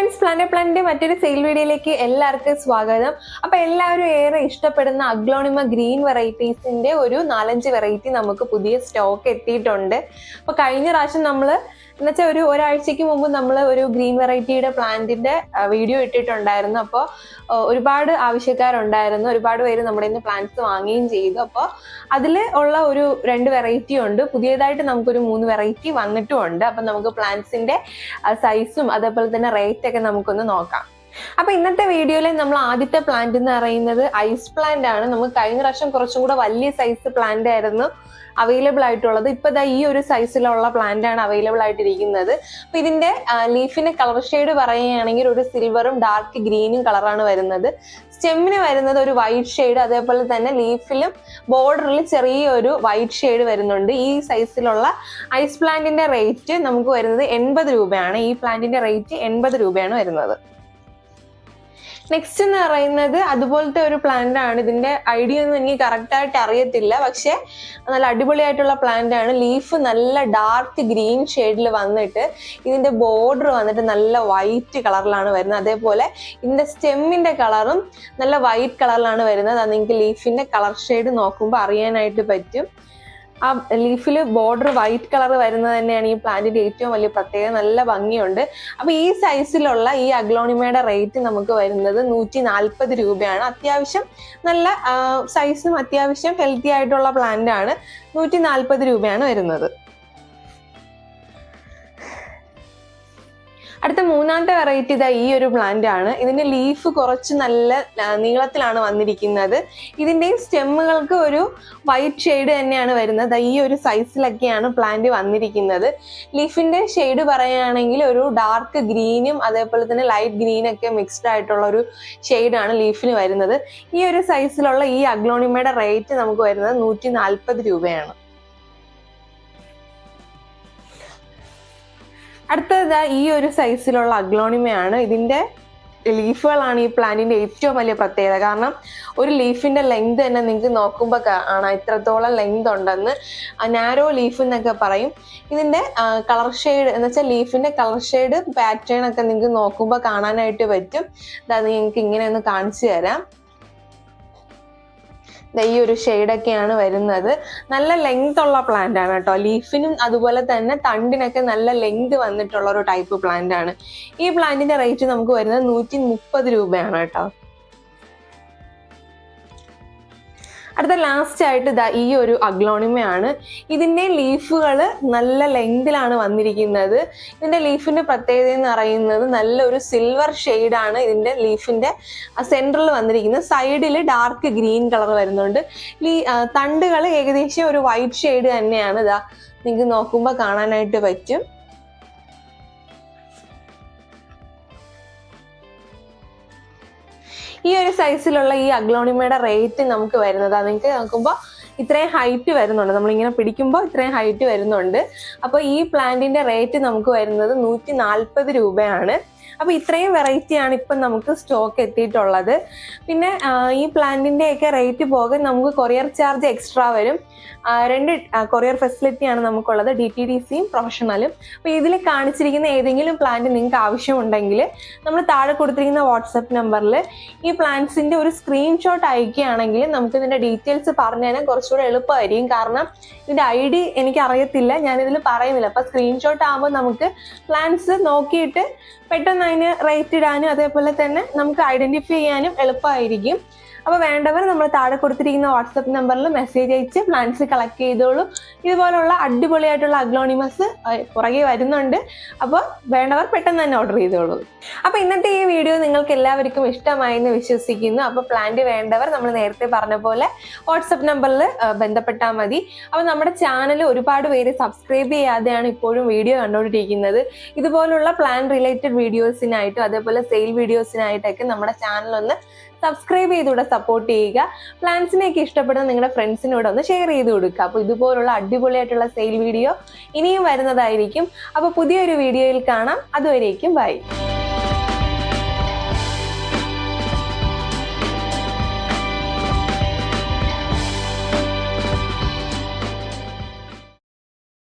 Friends പ്ലാനെ പ്ലാനിന്റെ മറ്റൊരു sale വീഡിയോയിലേക്ക് എല്ലാവർക്കും സ്വാഗതം. അപ്പൊ എല്ലാവരും ഏറെ ഇഷ്ടപ്പെടുന്ന അഗ്ലോണിമ ഗ്രീൻ വെറൈറ്റീസിന്റെ ഒരു നാലഞ്ച് വെറൈറ്റി നമുക്ക് പുതിയ സ്റ്റോക്ക് എത്തിയിട്ടുണ്ട്. അപ്പൊ കഴിഞ്ഞ പ്രാവശ്യം നമ്മൾ എന്നുവെച്ചാൽ ഒരു ഒരാഴ്ചക്ക് മുമ്പ് നമ്മൾ ഒരു ഗ്രീൻ വെറൈറ്റിയുടെ പ്ലാന്റിന്റെ വീഡിയോ ഇട്ടിട്ടുണ്ടായിരുന്നു. അപ്പോൾ ഒരുപാട് ആവശ്യക്കാരുണ്ടായിരുന്നു. ഒരുപാട് പേര് നമ്മുടെ ഇന്ന് പ്ലാന്റ്സ് വാങ്ങുകയും ചെയ്തു. അപ്പോൾ അതിൽ ഉള്ള ഒരു രണ്ട് വെറൈറ്റി ഉണ്ട്. പുതിയതായിട്ട് നമുക്കൊരു മൂന്ന് വെറൈറ്റി വന്നിട്ടുമുണ്ട്. അപ്പം നമുക്ക് പ്ലാന്റ്സിന്റെ സൈസും അതേപോലെ തന്നെ റേറ്റ് ഒക്കെ നമുക്കൊന്ന് നോക്കാം. അപ്പൊ ഇന്നത്തെ വീഡിയോയിൽ നമ്മൾ ആദ്യത്തെ പ്ലാന്റ് എന്ന് പറയുന്നത് ഐസ് പ്ലാന്റ് ആണ്. നമുക്ക് കഴിഞ്ഞ പ്രാവശ്യം കുറച്ചും കൂടെ വലിയ സൈസ് പ്ലാന്റ് ആയിരുന്നു അവൈലബിൾ ആയിട്ടുള്ളത്. ഇപ്പൊ ഇതാ ഈ ഒരു സൈസിലുള്ള പ്ലാന്റ് ആണ് അവൈലബിൾ ആയിട്ടിരിക്കുന്നത്. അപ്പൊ ഇതിന്റെ ലീഫിന്റെ കളർ ഷെയ്ഡ് പറയുകയാണെങ്കിൽ ഒരു സിൽവറും ഡാർക്ക് ഗ്രീനും കളറാണ് വരുന്നത്. സ്റ്റെമ്മിന് വരുന്നത് ഒരു വൈറ്റ് ഷെയ്ഡ് അതേപോലെ തന്നെ ലീഫിലും ബോർഡറിൽ ചെറിയൊരു വൈറ്റ് ഷെയ്ഡ് വരുന്നുണ്ട്. ഈ സൈസിലുള്ള ഐസ് പ്ലാന്റിന്റെ റേറ്റ് നമുക്ക് വരുന്നത് എൺപത് രൂപയാണ്. ഈ പ്ലാന്റിന്റെ റേറ്റ് എൺപത് രൂപയാണ് വരുന്നത്. നെക്സ്റ്റ് എന്ന് പറയുന്നത് അതുപോലത്തെ ഒരു പ്ലാന്റ് ആണ്. ഇതിന്റെ ഐഡിയ ഒന്നും എനിക്ക് കറക്റ്റ് ആയിട്ട് അറിയത്തില്ല. പക്ഷെ നല്ല അടിപൊളിയായിട്ടുള്ള പ്ലാന്റ് ആണ്. ലീഫ് നല്ല ഡാർക്ക് ഗ്രീൻ ഷെയ്ഡിൽ വന്നിട്ട് ഇതിന്റെ ബോർഡർ വന്നിട്ട് നല്ല വൈറ്റ് കളറിലാണ് വരുന്നത്. അതേപോലെ ഇതിന്റെ സ്റ്റെമ്മിന്റെ കളറും നല്ല വൈറ്റ് കളറിലാണ് വരുന്നത്. അത് നിങ്ങൾക്ക് ലീഫിന്റെ കളർ ഷെയ്ഡ് നോക്കുമ്പോൾ അറിയാനായിട്ട് പറ്റും. ആ ലീഫിൽ ബോർഡർ വൈറ്റ് കളർ വരുന്നത് തന്നെയാണ് ഈ പ്ലാന്റിന്റെ ഏറ്റവും വലിയ പ്രത്യേകത. നല്ല ഭംഗിയുണ്ട്. അപ്പൊ ഈ സൈസിലുള്ള ഈ അഗ്ലോണിമയുടെ റേറ്റ് നമുക്ക് വരുന്നത് നൂറ്റി നാൽപ്പത് രൂപയാണ്. അത്യാവശ്യം നല്ല സൈസും അത്യാവശ്യം ഹെൽത്തി ആയിട്ടുള്ള പ്ലാന്റ് ആണ്. നൂറ്റി നാൽപ്പത് രൂപയാണ് വരുന്നത്. അടുത്ത മൂന്നാമത്തെ വെറൈറ്റി ഇതാ ഈ ഒരു പ്ലാന്റ് ആണ്. ഇതിന്റെ ലീഫ് കുറച്ച് നല്ല നീളത്തിലാണ് വന്നിരിക്കുന്നത്. ഇതിന്റെയും സ്റ്റെമ്മുകൾക്ക് ഒരു വൈറ്റ് ഷെയ്ഡ് തന്നെയാണ് വരുന്നത്. ഈ ഒരു സൈസിലൊക്കെയാണ് പ്ലാന്റ് വന്നിരിക്കുന്നത്. ലീഫിന്റെ ഷെയ്ഡ് പറയുകയാണെങ്കിൽ ഒരു ഡാർക്ക് ഗ്രീനും അതേപോലെ തന്നെ ലൈറ്റ് ഗ്രീനൊക്കെ മിക്സ്ഡ് ആയിട്ടുള്ള ഒരു ഷെയ്ഡാണ് ലീഫിന് വരുന്നത്. ഈ ഒരു സൈസിലുള്ള ഈ അഗ്ലോണിമയുടെ റേറ്റ് നമുക്ക് വരുന്നത് നൂറ്റി രൂപയാണ്. അടുത്തത് ഈ ഒരു സൈസിലുള്ള അഗ്ലോണിമയാണ്. ഇതിന്റെ ലീഫുകളാണ് ഈ പ്ലാന്റിന്റെ ഏറ്റവും വലിയ പ്രത്യേകത. കാരണം ഒരു ലീഫിന്റെ ലെങ്ത് തന്നെ നിങ്ങൾക്ക് നോക്കുമ്പോൾ കാണാം ഇത്രത്തോളം ലെങ്ത് ഉണ്ടെന്ന് നാരോ ലീഫ് എന്നൊക്കെ പറയും. ഇതിന്റെ കളർ ഷെയ്ഡ് എന്ന് വെച്ചാൽ ലീഫിന്റെ കളർ ഷെയ്ഡ് പാറ്റേൺ ഒക്കെ നിങ്ങൾക്ക് നോക്കുമ്പോൾ കാണാനായിട്ട് പറ്റും. അത് നിങ്ങൾക്ക് ഇങ്ങനെ ഒന്ന് കാണിച്ചു തരാം. ഈ ഒരു ഷെയ്ഡൊക്കെയാണ് വരുന്നത്. നല്ല ലെങ്ത് ഉള്ള പ്ലാന്റ് ആണ് കേട്ടോ. ലീഫിനും അതുപോലെ തന്നെ തണ്ടിനൊക്കെ നല്ല ലെങ്ത് വന്നിട്ടുള്ള ഒരു ടൈപ്പ് പ്ലാന്റ് ആണ്. ഈ പ്ലാന്റിന്റെ റേറ്റ് നമുക്ക് വരുന്നത് നൂറ്റി മുപ്പത് രൂപയാണ് കേട്ടോ. അടുത്ത ലാസ്റ്റ് ആയിട്ട് ഇതാ ഈ ഒരു അഗ്ലോണിമയാണ്. ഇതിന്റെ ലീഫുകൾ നല്ല ലെങ്തിലാണ് വന്നിരിക്കുന്നത്. ഇതിന്റെ ലീഫിന്റെ പ്രത്യേകത എന്ന് പറയുന്നത് നല്ലൊരു സിൽവർ ഷെയ്ഡാണ് ഇതിന്റെ ലീഫിന്റെ സെന്ററിൽ വന്നിരിക്കുന്നത്. സൈഡിൽ ഡാർക്ക് ഗ്രീൻ കളർ വരുന്നുണ്ട്. ഈ തണ്ടുകൾ ഏകദേശം ഒരു വൈറ്റ് ഷെയ്ഡ് തന്നെയാണ് ഇതാ നിങ്ങൾക്ക് നോക്കുമ്പോൾ കാണാനായിട്ട് പറ്റും. ഈ ഒരു സൈസിലുള്ള ഈ അഗ്ലോണിമയുടെ റേറ്റ് നമുക്ക് വരുന്നത്. നിങ്ങൾക്ക് നോക്കുമ്പോൾ ഇത്രയും ഹൈറ്റ് വരുന്നുണ്ട്. നമ്മളിങ്ങനെ പിടിക്കുമ്പോൾ ഇത്രയും ഹൈറ്റ് വരുന്നുണ്ട്. അപ്പോൾ ഈ പ്ലാന്റിന്റെ റേറ്റ് നമുക്ക് വരുന്നത് നൂറ്റി നാൽപ്പത് രൂപയാണ്. അപ്പോൾ ഇത്രയും വെറൈറ്റിയാണ് ഇപ്പം നമുക്ക് സ്റ്റോക്ക് എത്തിയിട്ടുള്ളത്. പിന്നെ ഈ പ്ലാന്റിന്റെ ഒക്കെ റേറ്റ് പോകാൻ നമുക്ക് കൊറിയർ ചാർജ് എക്സ്ട്രാ വരും. രണ്ട് കൊറിയർ ഫെസിലിറ്റിയാണ് നമുക്കുള്ളത് ഡി ടി ഡി സിയും പ്രൊഫഷണലും അപ്പോൾ ഇതിൽ കാണിച്ചിരിക്കുന്ന ഏതെങ്കിലും പ്ലാന്റ് നിങ്ങൾക്ക് ആവശ്യമുണ്ടെങ്കിൽ നമ്മൾ താഴെ കൊടുത്തിരിക്കുന്ന വാട്സപ്പ് നമ്പറിൽ ഈ പ്ലാന്റ്സിന്റെ ഒരു സ്ക്രീൻഷോട്ട് അയക്കുകയാണെങ്കിൽ നമുക്ക് ഇതിന്റെ ഡീറ്റെയിൽസ് പറഞ്ഞു തരാൻ കുറച്ചുകൂടെ എളുപ്പമായിരിക്കും. കാരണം ഇതിന്റെ ഐ ഡി എനിക്ക് അറിയത്തില്ല ഞാനിതിൽ പറയുന്നില്ല. അപ്പോൾ സ്ക്രീൻഷോട്ട് ആകുമ്പോൾ നമുക്ക് പ്ലാന്റ്സ് നോക്കിയിട്ട് പെട്ടെന്ന് അതിന് റേറ്റ് ഇടാനും അതേപോലെ തന്നെ നമുക്ക് ഐഡന്റിഫൈ ചെയ്യാനും എളുപ്പമായിരിക്കും അപ്പോൾ വേണ്ടവർ നമ്മൾ താഴെ കൊടുത്തിരിക്കുന്ന വാട്സപ്പ് നമ്പറിൽ മെസ്സേജ് അയച്ച് പ്ലാന്റ്സ് കളക്ട് ചെയ്തോളൂ. ഇതുപോലുള്ള അടിപൊളിയായിട്ടുള്ള അഗ്ലോണിമസ് പുറകെ വരുന്നുണ്ട്. അപ്പോൾ വേണ്ടവർ പെട്ടെന്ന് തന്നെ ഓർഡർ ചെയ്തോളൂ. അപ്പോൾ ഇന്നത്തെ ഈ വീഡിയോ നിങ്ങൾക്ക് എല്ലാവർക്കും ഇഷ്ടമായെന്ന് വിശ്വസിക്കുന്നു. അപ്പോൾ പ്ലാന്റ് വേണ്ടവർ നമ്മൾ നേരത്തെ പറഞ്ഞ പോലെ വാട്സപ്പ് നമ്പറിൽ ബന്ധപ്പെട്ടാൽ മതി. അപ്പോൾ നമ്മുടെ ചാനൽ ഒരുപാട് പേര് സബ്സ്ക്രൈബ് ചെയ്യാതെയാണ് ഇപ്പോഴും വീഡിയോ കണ്ടുകൊണ്ടിരിക്കുന്നത് ഇതുപോലുള്ള പ്ലാൻ റിലേറ്റഡ് വീഡിയോസിനായിട്ടും അതേപോലെ സെയിൽ വീഡിയോസിനായിട്ടൊക്കെ നമ്മുടെ ചാനൽ ഒന്ന് സബ്സ്ക്രൈബ് ചെയ്തുകൂടെ സപ്പോർട്ട് ചെയ്യുക. പ്ലാൻസിനെയൊക്കെ ഇഷ്ടപ്പെടുന്ന നിങ്ങളുടെ ഫ്രണ്ട്സിനോട് ഒന്ന് ഷെയർ ചെയ്ത് കൊടുക്കുക. അപ്പോൾ ഇതുപോലുള്ള അടിപൊളിയായിട്ടുള്ള സെയിൽ വീഡിയോ ഇനിയും വരുന്നതായിരിക്കും. അപ്പോൾ പുതിയൊരു വീഡിയോയിൽ കാണാം. അതുവരേക്കും ബൈ